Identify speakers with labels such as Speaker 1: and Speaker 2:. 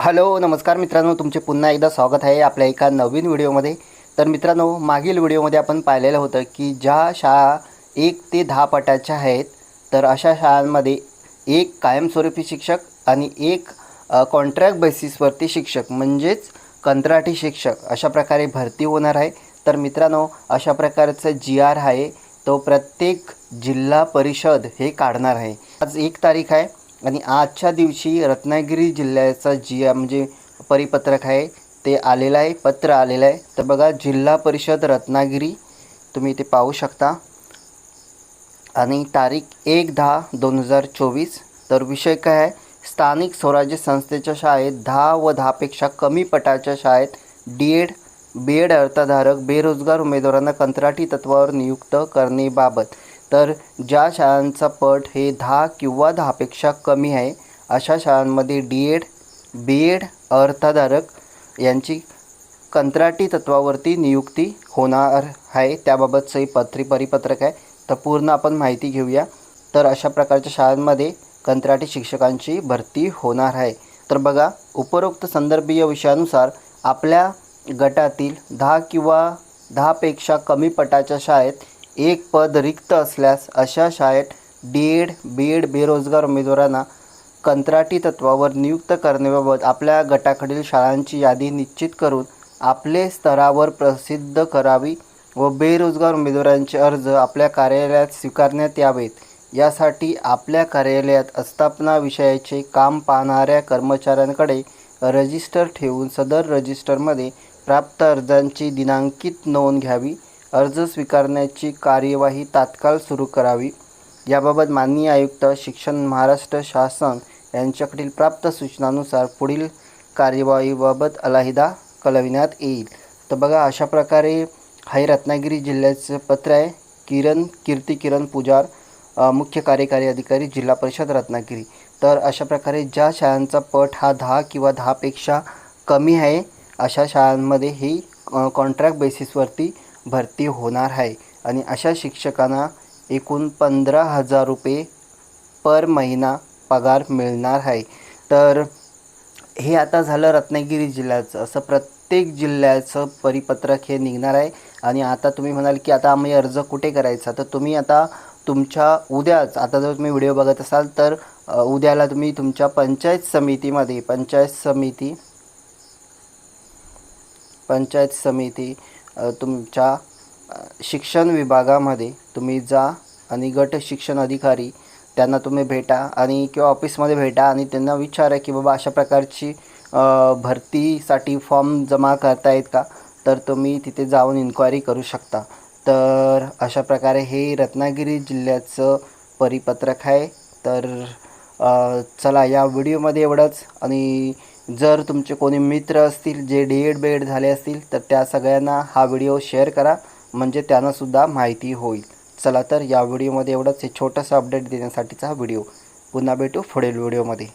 Speaker 1: Hello नमस्कार मित्रांनो तुमचे पुन्हा एकदा स्वागत आहे आपल्या एका नवीन व्हिडिओमध्ये. तर मित्रांनो मागील व्हिडिओमध्ये आपण पाहिलेलं होतं की ज्या शाळा एक ते दहा पटाच्या आहेत तर अशा शाळांमध्ये एक कायमस्वरूपी शिक्षक आणि एक कॉन्ट्रॅक्ट बेसिसवरती शिक्षक म्हणजेच कंत्राटी शिक्षक अशा प्रकारे भरती होणार आहे. तर मित्रांनो अशा प्रकारचं जी आर आहे तो प्रत्येक जिल्हा परिषद हे काढणार आहे. आज एक तारीख आहे आणि आजच्या दिवशी रत्नागिरी जिल्ह्याचा जी म्हणजे परिपत्रक आहे ते आलेलं आहे पत्र आलेलं आहे. तर बघा जिल्हा परिषद रत्नागिरी तुम्ही ते पाहू शकता. आणि तारीख एक दहा दोन हजार चोवीस. तर विषय काय आहे? स्थानिक स्वराज्य संस्थेच्या शाळेत दहा व दहापेक्षा कमी पटाच्या शाळेत डी एड बी एड अर्थधारक बेरोजगार उमेदवारांना कंत्राटी तत्वावर नियुक्त करणेबाबत तर ज्या शाळांचा पट हे दहा किंवा दहापेक्षा कमी आहे अशा शाळांमध्ये डी एड बी एड अर्थधारक यांची कंत्राटी तत्वावरती नियुक्ती होणार आहे. त्याबाबतचं हे पत्री परिपत्रक आहे. तर पूर्ण आपण माहिती घेऊया. तर अशा प्रकारच्या शाळांमध्ये कंत्राटी शिक्षकांची भरती होणार आहे. तर बघा उपरोक्त संदर्भीय विषयानुसार आपल्या गटातील दहा किंवा दहापेक्षा कमी पटाच्या शाळेत एक पद रिक्त असल्यास अशा शाळेत डी एड बी एड बेरोजगार उमेदवारांना कंत्राटी तत्वावर नियुक्त करण्याबाबत आपल्या गटाकडील शाळांची यादी निश्चित करून आपले स्तरावर प्रसिद्ध करावी व बेरोजगार उमेदवारांचे अर्ज आपल्या कार्यालयात स्वीकारण्यात यावेत. यासाठी आपल्या कार्यालयात आस्थापना विषयाचे काम पाहणाऱ्या कर्मचाऱ्यांकडे रजिस्टर ठेवून सदर रजिस्टरमध्ये प्राप्त अर्जांची दिनांकित नोंद घ्यावी. अर्ज स्वीकारण्याची कार्यवाही तात्काळ सुरू करावी. याबाबत माननीय आयुक्त शिक्षण महाराष्ट्र शासन यांच्याकडील प्राप्त सूचनानुसार पुढील कार्यवाहीबाबत अलाहिदा कळविण्यात येईल. तर बघा अशा प्रकारे हे रत्नागिरी जिल्ह्याचं पत्र आहे. किरण कीर्ती किरण पुजार मुख्य कार्यकारी अधिकारी जिल्हा परिषद रत्नागिरी. तर अशा प्रकारे ज्या शाळांचा पट हा दहा किंवा दहापेक्षा कमी आहे अशा शाळांमध्ये ही कॉन्ट्रॅक्ट बेसिसवरती भरती होणार आहे. आणि अशा शिक्षकांना एकूण पंधरा हजार रुपये पर महिना पगार मिळणार आहे. तर हे आता झालं रत्नागिरी जिल्ह्याचं. असं प्रत्येक जिल्ह्याचं परिपत्रक हे निघणार आहे. आणि आता तुम्ही म्हणाल की आता आम्ही अर्ज कुठे करायचा? तर तुम्ही आता तुमच्या उद्याच आता जर तुम्ही व्हिडिओ बघत असाल तर उद्याला तुम्ही तुमच्या पंचायत समितीमध्ये पंचायत समिती पंचायत समिती तुमच्या शिक्षण विभागामध्ये तुम्ही जा आणि गट शिक्षण अधिकारी त्यांना तुम्ही भेटा आणि किंवा ऑफिसमध्ये भेटा आणि त्यांना विचारा की बाबा अशा प्रकारची भरतीसाठी फॉर्म जमा करतायत का? तर तुम्ही तिथे जाऊन इन्क्वायरी करू शकता. तर अशा प्रकारे हे रत्नागिरी जिल्ह्याचं परिपत्रक आहे. तर चला या व्हिडिओमध्ये एवढंच आणि जर तुमचे कोणी मित्र असतील जे डी एड बी एड झाले असतील तर त्या सगळ्यांना हा व्हिडिओ शेअर करा. म्हणजे त्यांनासुद्धा माहिती होईल. चला तर या व्हिडिओमध्ये एवढंच. हे छोटंसं अपडेट देण्यासाठीचा हा व्हिडिओ. पुन्हा भेटू पुढील व्हिडिओमध्ये.